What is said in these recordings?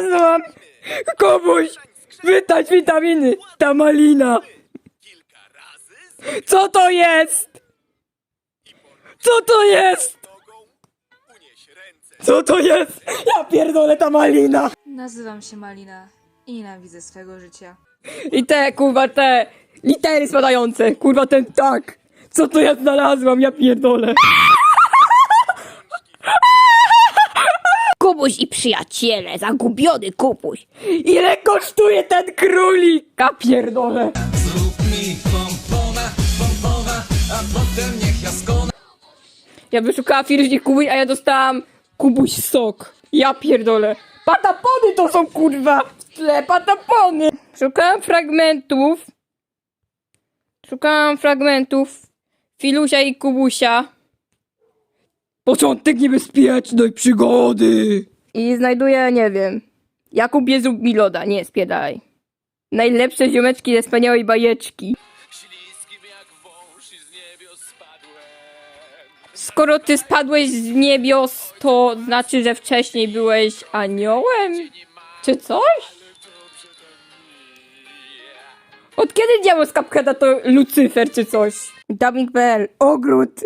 znalazłam! Kubuś! Wytać witaminy! Ta malina! Co to jest? Co to jest? Co to jest? Ja pierdolę ta malina! Nazywam się Malina i nienawidzę swego życia. I te, kurwa, te litery spadające, kurwa, ten tak. Co to ja znalazłam, ja pierdolę. Kubuś i przyjaciele, zagubiony Kubuś. Ile kosztuje ten królik? Ja pierdolę. Zrób mi pompona, pompona, a potem niech jaskona Ja wyszukałam firmie Kubuś, a ja dostałam Kubuś sok. Ja pierdolę. Patapony to są, kurwa, w tle, patapony. Szukałam fragmentów. Szukałam fragmentów Filusia i Kubusia. Początek niebezpiecznej przygody. I znajduję, nie wiem. Jakub Jezu Miloda, nie spiedaj. Najlepsze ziomeczki ze wspaniałej bajeczki. Śliskim jak wąż i z niebios spadłem Skoro ty spadłeś z niebios, to znaczy, że wcześniej byłeś aniołem? Czy coś? Od kiedy diabeł z Cupheada to Lucyfer czy coś? Dubbing.pl Ogród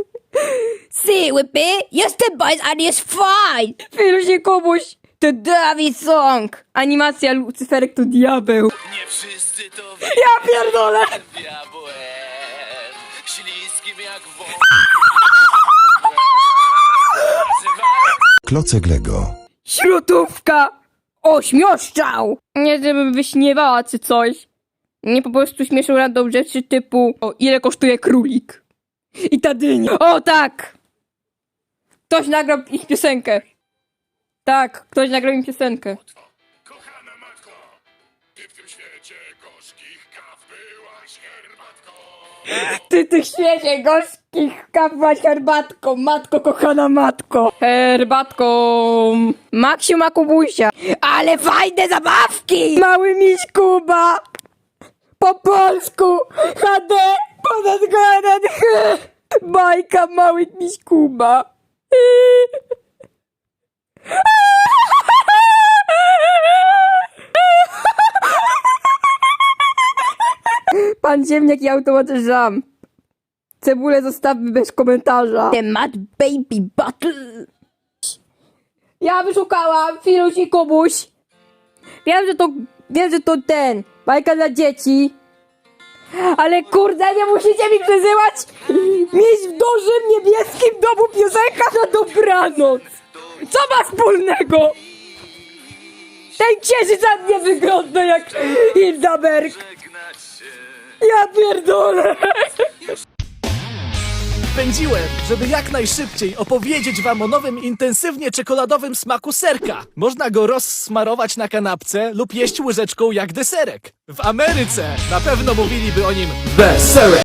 Si, Whippy, jestem boys and jest fine. Filusie Kubuś To Dawid Song. Animacja Lucyferek to diabeł. Nie wszyscy to Ja pierdolę. Diabłem Śliskim jak wąż Klocek Lego. Śrutówka. Ośmioszczał Nie żebym wyśniewała czy coś. Nie po prostu śmieszą random rzeczy typu O ile kosztuje królik? I ta dynia. O tak Ktoś nagrał ich piosenkę Tak, ktoś nagrał im piosenkę Kochana matko, ty w tym świecie gorzkich kaw byłaś herbatką. Ty tych świecie gorzkich kapłaś herbatką Matko, kochana matko Herbatką Maksiu Makubusia Ale fajne zabawki. Mały miś Kuba! Po polsku! HD! Ponad granat! Bajka Mały miś Kuba! Pan ziemniak i automat żam. Cebulę zostawmy bez komentarza. Temat Baby Battle. Ja wyszukałam Filuś i Kubuś. Wiem, że to, wiem, że to ten, bajka dla dzieci. Ale kurde, nie musicie mi przesyłać mieć w dużym niebieskim domu piosenka na dobranoc. Co ma wspólnego? Ten księżyca nie wygląda jak Hildaberg. Ja pierdolę. Pędziłem, żeby jak najszybciej opowiedzieć wam o nowym intensywnie czekoladowym smaku serka. Można go rozsmarować na kanapce lub jeść łyżeczką jak deserek. W Ameryce na pewno mówiliby o nim The Serek.